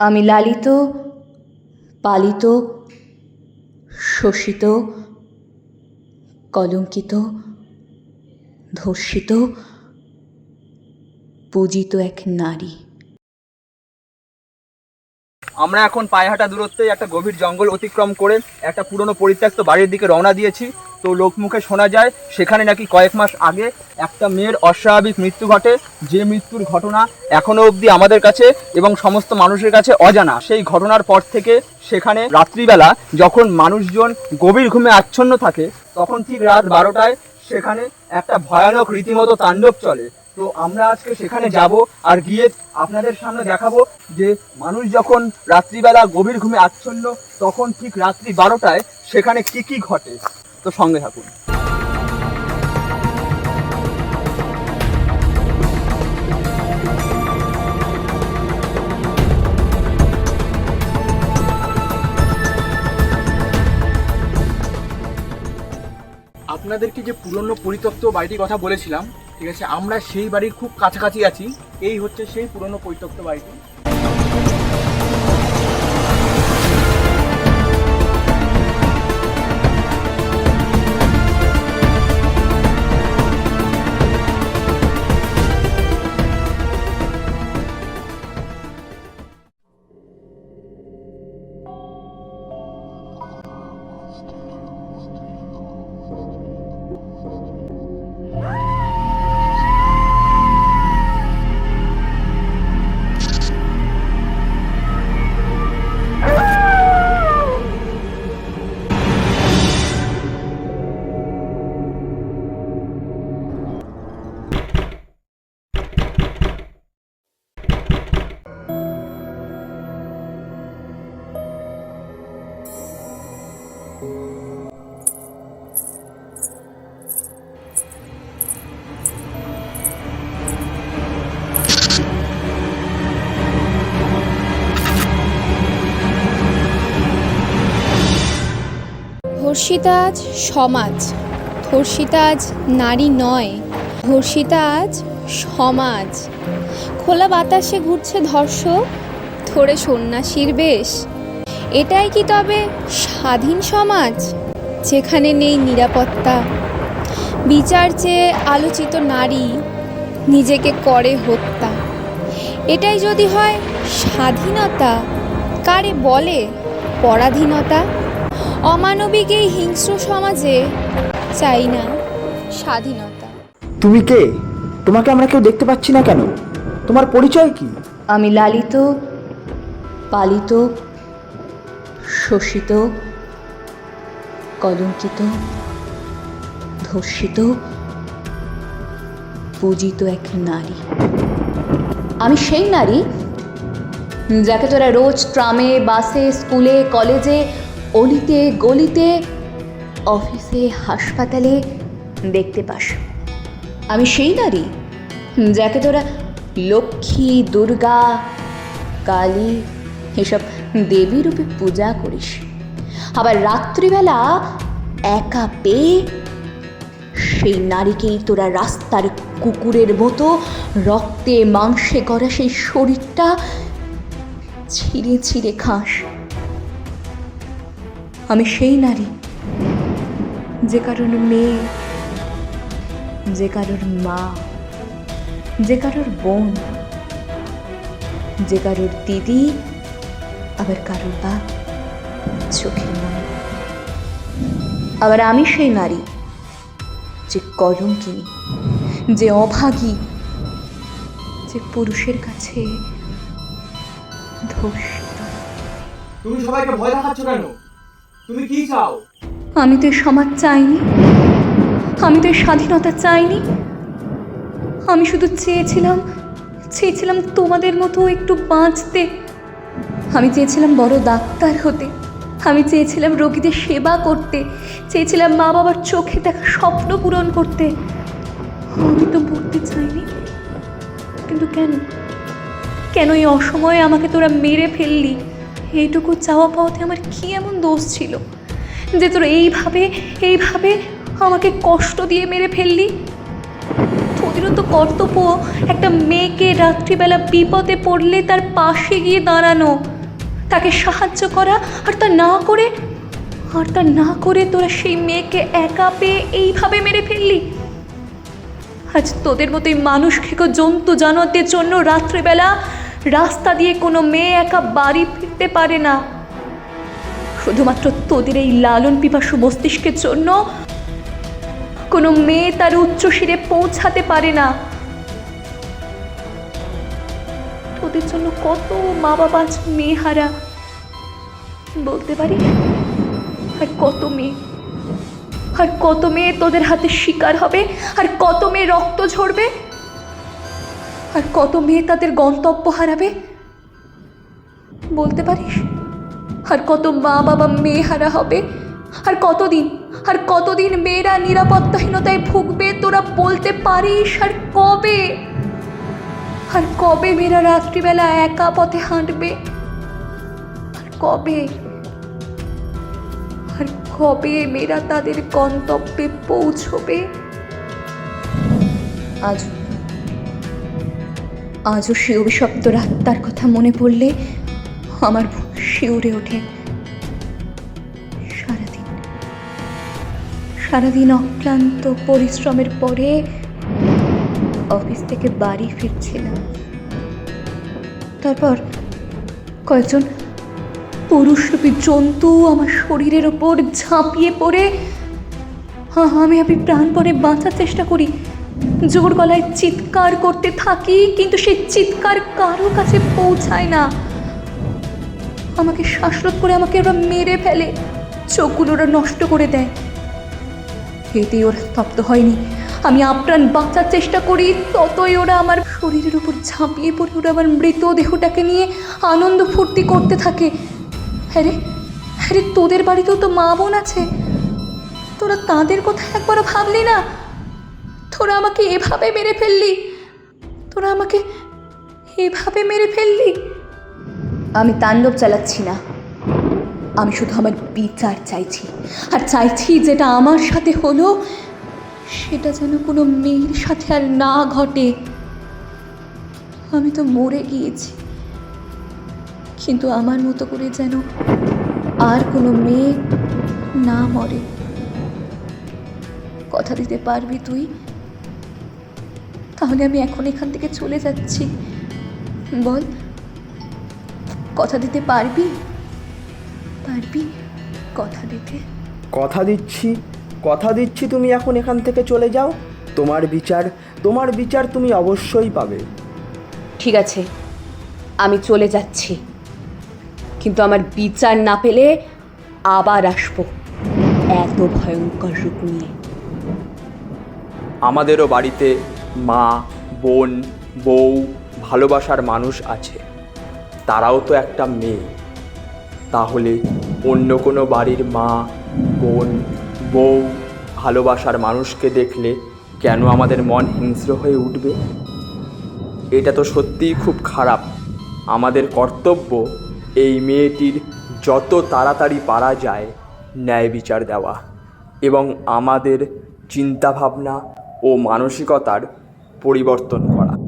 আমি লালিত পালিত শোষিত কলঙ্কিত ধর্ষিত পূজিত এক নারী। আমরা এখন পায়ে হাঁটা দূরত্বে একটা গভীর জঙ্গল অতিক্রম করে একটা পুরনো পরিত্যক্ত বাড়ির দিকে রওনা দিয়েছি। তো লোকমুখে শোনা যায়, সেখানে নাকি কয়েক মাস আগে একটা মেয়ের অস্বাভাবিক মৃত্যু ঘটে। যে মৃত্যুর ঘটনা এখনও অবধি আমাদের কাছে এবং সমস্ত মানুষের কাছে অজানা। সেই ঘটনার পর থেকে সেখানে রাত্রিবেলা যখন মানুষজন গভীর ঘুমে আচ্ছন্ন থাকে, তখন ঠিক রাত বারোটায় সেখানে একটা ভয়ানক রীতিমতো তাণ্ডব চলে। তো আমরা আজকে সেখানে যাব আর গিয়ে আপনাদের সামনে দেখাবো যে মানুষ যখন রাত্রিবেলা গভীর ঘুমে আচ্ছন্ন, তখন ঠিক রাত্রি বারোটায় সেখানে কি কি ঘটে? তো সঙ্গে থাকুন। আপনাদেরকে যে পুরনো পরিত্যক্ত বাড়িটির কথা বলেছিলাম ঠিক আছে? আমরা সেই বাড়ির খুব কাছাকাছি আছি। এই হচ্ছে সেই পুরনো পরিত্যক্ত বাড়িটি। ধর্ষিতা আজ সমাজ ধর্ষিতা আজ নারী নয় ধর্ষিতা আজ সমাজ। খোলা বাতাসে ঘুরছে ধর্ষক, ধরে সন্ন্যাসীর বেশ। এটাই কি তবে স্বাধীন সমাজ, যেখানে নেই নিরাপত্তা? বিচার চেয়ে আলোচিত নারী নিজেকে করে হত্যা। এটাই যদি হয় স্বাধীনতা, কারে বলে পরাধীনতা? অমানবিক এই হিংস্র সমাজে চাই না স্বাধীনতা। তুমি কে? তোমাকে আমরা কেউ দেখতে পাচ্ছি না কেন? তোমার পরিচয় কি? আমি লালিত পালিত শোষিত কলঙ্কিত ধর্ষিত পূজিত এক নারী। আমি সেই নারী যাকে তোরা রোজ ট্রামে বাসে স্কুলে কলেজে অলিতে গলিতে, অফিসে, হাসপাতালে দেখতে পাস। আমি সেই নারী যাকে তোরা লক্ষ্মী, দুর্গা, কালী এসব দেবী রূপে পূজা করিস। আবার রাত্রিবেলা একা পেয়ে সেই নারীকেই তোরা রাস্তার কুকুরের মতো রক্তে, মাংসে করা সেই শরীরটা ছিঁড়ে ছিঁড়ে খাস। আমি সেই নারী। যে কারোর মেয়ে, যে কারোর মা, যে কারোর বোন, যে কারোর দিদি, আবার কারোর বা চোখের মন। আবার আমি সেই নারী, যে কলঙ্কিনী, যে অভাগী, যে পুরুষের কাছে ধর্ষিত। তুমি সবাইকে ভয় দেখাচ্ছ কেন? তুমি কি চাও? আমি তো সমাজ চাইনি। আমি তো স্বাধীনতা চাইনি। আমি শুধু চেয়েছিলাম চেয়েছিলাম তোমাদের মতো একটু বাঁচতে। আমি চেয়েছিলাম বড় ডাক্তার হতে। আমি চেয়েছিলাম রোগীদের সেবা করতে। চেয়েছিলাম মা বাবার চোখে দেখা স্বপ্ন পূরণ করতে। আমি তো মরতে চাইনি। কিন্তু কেন? কেন এই অসময়ে আমাকে তোরা মেরে ফেললি? এইটুকু চাওয়া পাওয়াতে আমার কি এমন দোষ ছিল? যে তোর এইভাবে এইভাবে আমাকে কষ্ট দিয়ে মেরে ফেললি? তোদেরও তো কর্তব্য। একটা মেয়েকে রাত্রিবেলা বিপদে পড়লে তার পাশে গিয়ে দাঁড়ানো, তাকে সাহায্য করা, আর তা না করে, আর তা না করে তোরা সেই মেয়েকে একা পেয়ে এইভাবে মেরে ফেললি? আজ তোদের মতোই মানুষ খেকো জন্তু জানোয়ারদের জন্য রাত্রেবেলা রাস্তা দিয়ে কোনো মেয়ে একা বাড়ি ফিরতে পারে না। শুধুমাত্র তোদের এই লালন পিপাসু মস্তিষ্কের জন্য কোনো মেয়ে তার উচ্চ শিরে পৌঁছাতে পারে না। তোদের জন্য কত মা বাবা মেয়ে হারা বলতে পারি? আর কত মেয়ে? আর কত মেয়ে তোদের হাতে শিকার হবে? আর কত মেয়ে রক্ত ঝরবে? আর কত মেয়ে তাদের গন্তব্য হারাবে? বলতে পারিস? আর কত মা বাবা মেয়ে হারা হবে? আর কতদিন আর কতদিন মেয়েরা নিরাপত্তাহীনতায় ভুগবে তোরা বলতে পারিস? আর কবে? আর কবে মেয়েরা রাত্রিবেলা একা পথে হাঁটবে? আর কবে? আর কবে মেয়েরা তাদের গন্তব্যে পৌঁছবে? আজ আজও সে অভিশপ্ত রাত্মার কথা মনে পড়লে আমার শিউরে ওঠে। সারাদিন। সারাদিন অক্লান্ত পরিশ্রমের পরে অফিস থেকে বাড়ি ফিরছিলাম। তারপর কয়েকজন পুরুষরূপী জন্তু আমার শরীরের ওপর ঝাঁপিয়ে পড়ে। হ্যাঁ আমি আমি প্রাণপণে বাঁচার চেষ্টা করি। জোর গলায় চিৎকার করতে থাকি, কিন্তু সেই চিৎকার কারও কাছে পৌঁছায় না। আমাকে শ্বাসরোধ করে আমাকে ওরা মেরে ফেলে। চোখগুলো ওরা নষ্ট করে দেয়। এতে ওরা স্তব্ধ হয়নি। আমি আপ্রাণ বাঁচার চেষ্টা করি, ততই ওরা আমার শরীরের উপর ঝাঁপিয়ে পড়ে, ওরা আমার মৃতদেহটাকে নিয়ে আনন্দ ফুর্তি করতে থাকে। হ্যাঁ রে তোদের বাড়িতেও তো মা বোন আছে। তোরা তাদের কথা একবারও ভাবলি না? তোরা আমাকে এভাবে মেরে ফেললি? তোরা আমাকে এভাবে মেরে ফেললি? আমি তাণ্ডব চালাচ্ছি না। আমি শুধু আমার বিচার চাইছি। আর চাইছি যেটা আমার সাথে হলো, সেটা যেন কোনো মেয়ের সাথে আর না ঘটে। আমি তো মরে গিয়েছি। কিন্তু আমার মতো করে যেন আর কোনো মেয়ে না মরে। কথা দিতে পারবি তুই? তাহলে আমি এখন এখান থেকে চলে যাচ্ছি। বল। কথা দিতে পারবি? পারবি? কথা দিতে। কথা দিচ্ছি। কথা দিচ্ছি তুমি এখন এখান থেকে চলে যাও। তোমার বিচার তোমার বিচার তুমি অবশ্যই পাবে। ঠিক আছে আমি চলে যাচ্ছি। কিন্তু আমার বিচার না পেলে আবার আসব। এত ভয়ঙ্কর রূপ নিয়ে। আমাদেরও বাড়িতে মা বোন বউ ভালোবাসার মানুষ আছে। তারাও তো একটা মেয়ে। তাহলে অন্য কোনো বাড়ির মা, বোন, বউ ভালোবাসার মানুষকে দেখলে কেন আমাদের মন হিংস্র হয়ে উঠবে? এটা তো সত্যিই খুব খারাপ। আমাদের কর্তব্য এই মেয়েটির যত তাড়াতাড়ি পারা যায় ন্যায় বিচার দেওয়া এবং আমাদের চিন্তাভাবনা ও মানসিকতার পরিবর্তন করা।